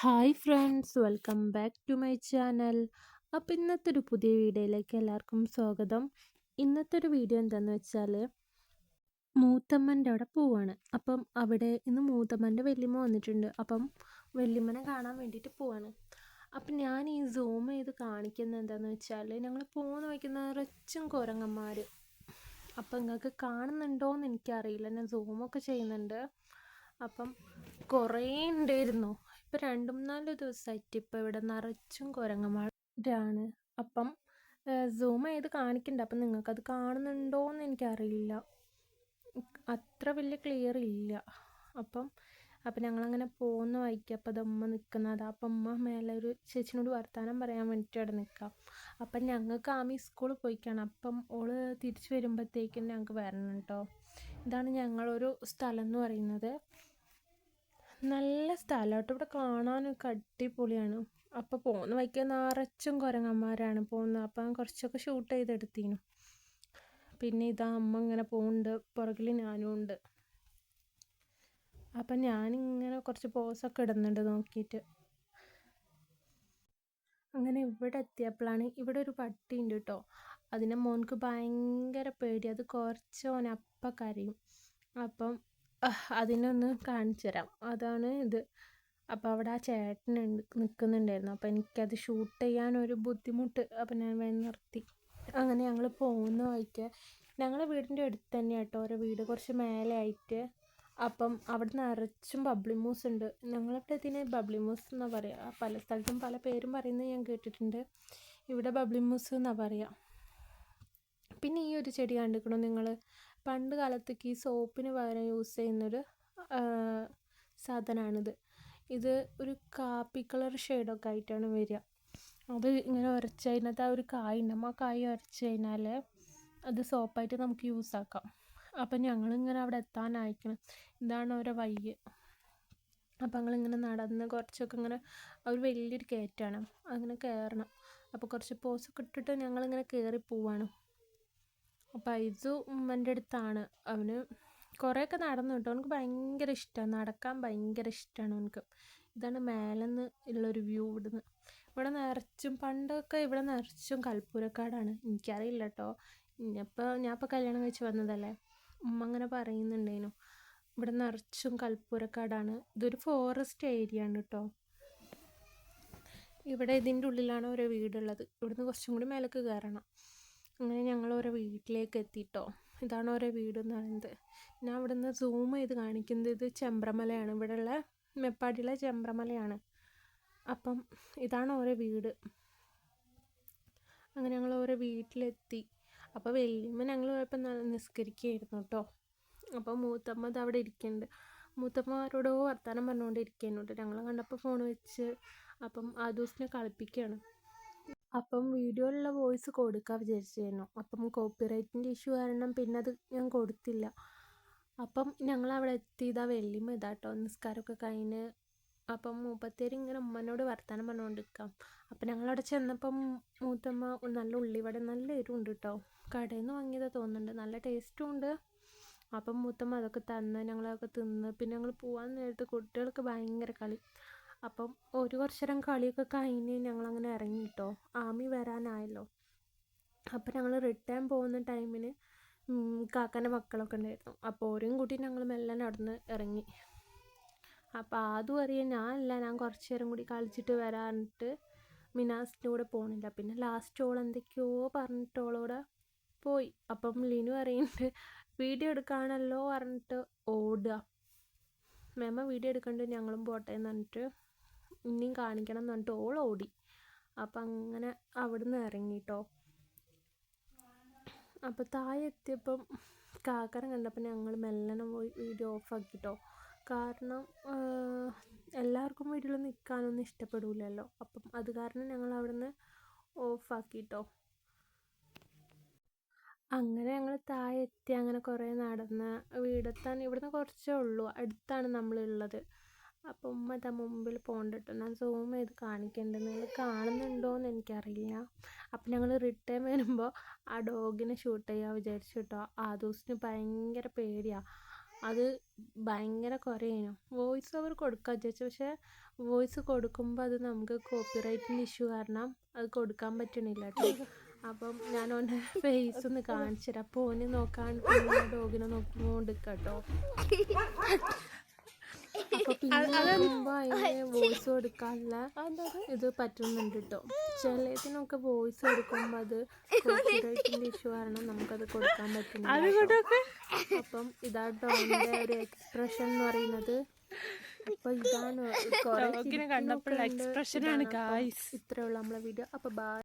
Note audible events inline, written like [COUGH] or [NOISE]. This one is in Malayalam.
Hi friends welcome back to my channel അപ്പോൾ ഇന്നത്തെ ഒരു പുതിയ വീഡിയോയിലേക്ക് എല്ലാവർക്കും സ്വാഗതം. ഇന്നത്തെ ഒരു വീഡിയോ എന്താണെന്ന് വെച്ചാൽ മൂത്തമ്മന്റെ അവിടെ പോവാണ്. അപ്പം അവിടെ ഇന്ന് മൂത്തമ്മന്റെ വല്യമ്മ വന്നിട്ടുണ്ട്. അപ്പം വല്യമ്മനെ കാണാൻ വേണ്ടിയിട്ട് പോവാണ്. അപ്പം ഞാൻ ഈ സൂം ചെയ്ത് കാണിക്കുന്നത് എന്താണെന്ന് വെച്ചാൽ ഞങ്ങൾ പോകുന്ന വയ്ക്കുന്ന നിറച്ചും കുരങ്ങന്മാർ അപ്പം നിങ്ങൾക്ക് കാണുന്നുണ്ടോ എന്ന് എനിക്കറിയില്ല. ഞാൻ സൂമൊക്കെ ചെയ്യുന്നുണ്ട്. അപ്പം കുറേ ഉണ്ടായിരുന്നു ഇപ്പം രണ്ടും നാല് ദിവസമായിട്ട് ഇപ്പം ഇവിടെ നിറച്ചും കുരങ്ങന്മാരാണ് അപ്പം സൂം ചെയ്ത് കാണിക്കണ്ട. അപ്പം നിങ്ങൾക്കത് കാണുന്നുണ്ടോ എന്ന് എനിക്കറിയില്ല. അത്ര വലിയ ക്ലിയർ ഇല്ല. അപ്പം അപ്പം ഞങ്ങളങ്ങനെ പോകുന്ന വഴിക്ക് അപ്പം അതമ്മ നിൽക്കുന്നത് അപ്പം അമ്മ മേലെ ഒരു ചേച്ചിനോട് വർത്തമാനം പറയാൻ വേണ്ടിയിട്ട് അവിടെ നിൽക്കാം അപ്പം ഞങ്ങൾക്ക് ആമി സ്കൂളിൽ പോയിക്കാണ്. അപ്പം ഓൾ തിരിച്ചു വരുമ്പോഴത്തേക്കും ഞങ്ങൾക്ക് വരണം കേട്ടോ ഇതാണ് ഞങ്ങളൊരു സ്ഥലം എന്ന് പറയുന്നത്. നല്ല സ്ഥലമായിട്ട് ഇവിടെ കാണാനൊക്കെ അടിപൊളിയാണ് അപ്പോൾ പോകുന്ന വഴിക്ക് നിറച്ചും കുരങ്ങന്മാരാണ് പോകുന്നത് അപ്പം കുറച്ചൊക്കെ ഷൂട്ട് ചെയ്തെടുത്തീനു. പിന്നെ ഇതാ അമ്മ ഇങ്ങനെ പോകുന്നുണ്ട് പുറകിൽ ഞാനും ഉണ്ട്. അപ്പം ഞാനിങ്ങനെ കുറച്ച് പോസൊക്കെ ഇടുന്നുണ്ട് നോക്കിയിട്ട്. അങ്ങനെ ഇവിടെ എത്തിയപ്പോഴാണ് ഇവിടെ ഒരു പട്ടി ഉണ്ട് കേട്ടോ അതിനെ മോൻക്ക് ഭയങ്കര പേടി. അത് കുറച്ച് ഓൻ അപ്പം കരയും. അപ്പം അതിനൊന്ന് കാണിച്ചു തരാം അതാണ് ഇത്. അപ്പോൾ അവിടെ ആ ചേട്ടൻ നിൽക്കുന്നുണ്ടായിരുന്നു അപ്പോൾ എനിക്കത് ഷൂട്ട് ചെയ്യാൻ ഒരു ബുദ്ധിമുട്ട്. അപ്പോൾ ഞാൻ വേണം നിർത്തി. അങ്ങനെ ഞങ്ങൾ പോകുന്ന വഴിക്ക് ഞങ്ങളുടെ വീടിന്റെ അടുത്ത് തന്നെ കേട്ടോ ഓരോ വീട് കുറച്ച് മേലെ ആയിട്ട് അപ്പം അവിടെ നിറച്ചും ബബ്ലി മൂസ് ഉണ്ട്. ഞങ്ങളിവിടെ ഇതിന് ബബ്ലി മൂസ് എന്നാണ് പറയുക പല സ്ഥലത്തും പല പേരും പറയുന്നത് ഞാൻ കേട്ടിട്ടുണ്ട്. ഇവിടെ ബബ്ലി മൂസ് എന്നാണ് പറയുക പിന്നെ ഈ ഒരു ചെടി കണ്ടിരിക്കണോ നിങ്ങൾ പണ്ട് കാലത്തേക്ക് ഈ സോപ്പിന് പകരം യൂസ് ചെയ്യുന്നൊരു സാധനമാണിത് ഇത് ഒരു കാപ്പി കളർ ഷെയ്ഡൊക്കെ ആയിട്ടാണ് വരിക. അത് ഇങ്ങനെ ഉരച്ച് അതിനകത്ത് ആ ഒരു കായ ഉണ്ടാകും ആ കായ ഉരച്ച് കഴിഞ്ഞാൽ അത് സോപ്പായിട്ട് നമുക്ക് യൂസ് ആക്കാം. അപ്പം ഞങ്ങളിങ്ങനെ അവിടെ എത്താനായിക്കണം ഇതാണ് ഓരോ വയ്യ. അപ്പം ഞങ്ങളിങ്ങനെ നടന്ന് കുറച്ചൊക്കെ ഇങ്ങനെ ഒരു വലിയൊരു കയറ്റാണ് അങ്ങനെ കയറണം അപ്പോൾ കുറച്ച് പോസൊക്കെ ഇട്ടിട്ട് ഞങ്ങളിങ്ങനെ കയറി പോവാണ്. അപ്പോൾ ഐസു ഉമ്മന്റെ അടുത്താണ്. അവന് കുറേയൊക്കെ നടന്നു കേട്ടോ. അവനക്ക് ഭയങ്കര ഇഷ്ടമാണ് നടക്കാൻ ഭയങ്കര ഇഷ്ടമാണ് അവനക്ക് ഇതാണ് മേലെന്ന് ഉള്ളൊരു വ്യൂ ഇവിടുന്ന്. ഇവിടെ നിറച്ചും പണ്ടൊക്കെ ഇവിടെ നിറച്ചും കൽപ്പൂരക്കാടാണ്. എനിക്കറിയില്ല കേട്ടോ. ഇനിയിപ്പോൾ ഞാൻ ഇപ്പോൾ കല്യാണം കഴിച്ച് വന്നതല്ലേ? ഉമ്മ അങ്ങനെ പറയുന്നുണ്ടേനു. ഇവിടെ നിറച്ചും കൽപ്പൂരക്കാടാണ്. ഇതൊരു ഫോറസ്റ്റ് ഏരിയ ആണ് കേട്ടോ. ഇവിടെ ഇതിന്റെ ഉള്ളിലാണ് ഓരോ വീടുള്ളത്. ഇവിടുന്ന് കുറച്ചും കൂടി മേലേക്ക് കയറണം. അങ്ങനെ ഞങ്ങൾ ഓരോ വീട്ടിലേക്ക് എത്തിയിട്ടോ ഇതാണ് ഓരോ വീടെന്ന് പറയുന്നത്. ഞാൻ ഇവിടെ നിന്ന് സൂം ചെയ്ത് കാണിക്കുന്നത് ഇത് ചെമ്പ്രമലയാണ്. ഇവിടെയുള്ള മെപ്പാടിയിലെ ചെമ്പ്രമലയാണ്. അപ്പം ഇതാണ് ഓരോ വീട്. അങ്ങനെ ഞങ്ങൾ ഓരോ വീട്ടിലെത്തി. അപ്പോൾ വലിയമ്മ ഞങ്ങൾ പോയപ്പോൾ നിസ്കരിക്കുകയായിരുന്നു കേട്ടോ. അപ്പോൾ മൂത്തമ്മ അത് അവിടെ ഇരിക്കുന്നുണ്ട്. മൂത്തമ്മമാരോടോ വർത്തമാനം പറഞ്ഞുകൊണ്ടിരിക്കുന്നുണ്ട്. ഞങ്ങൾ കണ്ടപ്പോൾ ഫോൺ വെച്ച് അപ്പം ആ ദിവസത്തിനെ കളിപ്പിക്കുകയാണ്. അപ്പം വീഡിയോയിലുള്ള വോയിസ് കൊടുക്കാൻ വിചാരിച്ചിരുന്നു അപ്പം കോപ്പിറൈറ്റിന്റെ ഇഷ്യൂ കാരണം പിന്നെ അത് ഞാൻ കൊടുത്തില്ല. അപ്പം ഞങ്ങൾ അവിടെ എത്തിയതാ വെള്ളിമ ഇതാട്ടോ. നിസ്കാരമൊക്കെ കഴിഞ്ഞ് അപ്പം മൂപ്പത്തേരി ഇങ്ങനെ ഉമ്മനോട് വർത്തമാനം പറഞ്ഞുകൊണ്ടിരിക്കാം അപ്പം ഞങ്ങളവിടെ ചെന്നപ്പം മൂത്തമ്മ നല്ല ഉള്ളിവട നല്ല എരിവുണ്ട് കേട്ടോ കടയിൽ നിന്ന് വാങ്ങിയതാണ് തോന്നുന്നുണ്ട്. നല്ല ടേസ്റ്റും ഉണ്ട്. അപ്പം മൂത്തമ്മ അതൊക്കെ തന്ന് ഞങ്ങളതൊക്കെ തിന്ന്. പിന്നെ ഞങ്ങൾ പോകാൻ നേരത്ത് കുട്ടികൾക്ക് ഭയങ്കര കളി. അപ്പം ഒരു നേരം കളിയൊക്കെ കഴിഞ്ഞ് ഞങ്ങളങ്ങനെ ഇറങ്ങി കേട്ടോ ആമി വരാനായല്ലോ. അപ്പം ഞങ്ങൾ റിട്ടേൺ പോകുന്ന ടൈമിന് കാക്കന്റെ മക്കളൊക്കെ ഉണ്ടായിരുന്നു. അപ്പോൾ ഓരും കൂട്ടി ഞങ്ങൾ മെല്ലെ നടന്ന് ഇറങ്ങി. അപ്പോൾ ആദ്യം അറിയാൻ ഞാനല്ല ഞാൻ കുറച്ച് നേരം കൂടി കളിച്ചിട്ട് വരാനിട്ട് മിനാസിന്റെ കൂടെ പിന്നെ ലാസ്റ്റ് ഓൾ എന്തൊക്കെയോ പറഞ്ഞിട്ട് ഓളോടെ പോയി. അപ്പം ലിനു അറിയുന്നുണ്ട് വീഡിയോ എടുക്കാണല്ലോ പറഞ്ഞിട്ട് ഓടുക. മേമ വീഡിയോ എടുക്കണ്ട് ഞങ്ങളും പോട്ടെ എന്ന് പറഞ്ഞിട്ട് ഇനിയും കാണിക്കണം എന്ന് പറഞ്ഞിട്ട് ഓൾ ഓടി. അപ്പം അങ്ങനെ അവിടുന്ന് ഇറങ്ങി കേട്ടോ അപ്പോൾ താഴെ എത്തിയപ്പം കാക്കനെ കണ്ടപ്പോൾ ഞങ്ങൾ മെല്ലനെ പോയി വീഡിയോ ഓഫാക്കിട്ടോ കാരണം എല്ലാവർക്കും വീട്ടിൽ നിൽക്കാനൊന്നും ഇഷ്ടപ്പെടില്ലല്ലോ അപ്പം അത് കാരണം ഞങ്ങൾ അവിടുന്ന് ഓഫാക്കിട്ടോ അങ്ങനെ ഞങ്ങൾ താഴെ എത്തി. അങ്ങനെ കുറേ നടന്ന് വീടെത്താൻ ഇവിടുന്ന് കുറച്ചേ ഉള്ളൂ. അടുത്താണ് നമ്മളുള്ളത്. അപ്പോൾ ഉമ്മ ഇതാ മുമ്പിൽ പോകണ്ടിട്ട് ഞാൻ സൂം ചെയ്ത് കാണിക്കേണ്ടത് നിങ്ങൾ കാണുന്നുണ്ടോയെന്ന് എനിക്കറിയില്ല. അപ്പം ഞങ്ങൾ റിട്ടേൺ വരുമ്പോൾ ആ ഡോഗിനെ ഷൂട്ട് ചെയ്യാൻ വിചാരിച്ചു കേട്ടോ ആ ദിവസത്തിന് ഭയങ്കര പേടിയാണ് അത് ഭയങ്കര കുറേനു. വോയിസ് ഓവർ കൊടുക്കാൻ വിചാരിച്ചു. പക്ഷേ വോയിസ് കൊടുക്കുമ്പോൾ അത് നമുക്ക് കോപ്പിറൈറ്റിന്റെ ഇഷ്യൂ കാരണം അത് കൊടുക്കാൻ പറ്റണില്ല കേട്ടോ അപ്പം ഞാൻ ഓന്റെ ഫേസ് ഒന്ന് കാണിച്ചു തരാം അപ്പോൾ ഓന് നോക്കാൻ ഡോഗിനെ നോക്കിക്കൊണ്ട് കേട്ടോ അപ്പൊ [LAUGHS] പിന്നെ വോയിസ് [LAUGHS] കൊടുക്കാനുള്ള ഇത് പറ്റുന്നുണ്ട് കേട്ടോ ചിലതിനൊക്കെ വോയിസ് കൊടുക്കുമ്പോൾ അത് കോപ്പിറൈറ്റിന്റെ ഇഷ്യൂ കാരണം നമുക്കത് കൊടുക്കാൻ പറ്റുന്നില്ല. അപ്പം ഇതാട്ടോ എന്റെ ഒരു എക്സ്പ്രഷൻ എന്ന് പറയുന്നത്. അപ്പൊ ഇതാണ് കുറെ കണ്ടപ്പോൾ എക്സ്പ്രഷനാണ്. ഇത്രയുള്ള നമ്മളെ വീഡിയോ അപ്പൊ ബൈ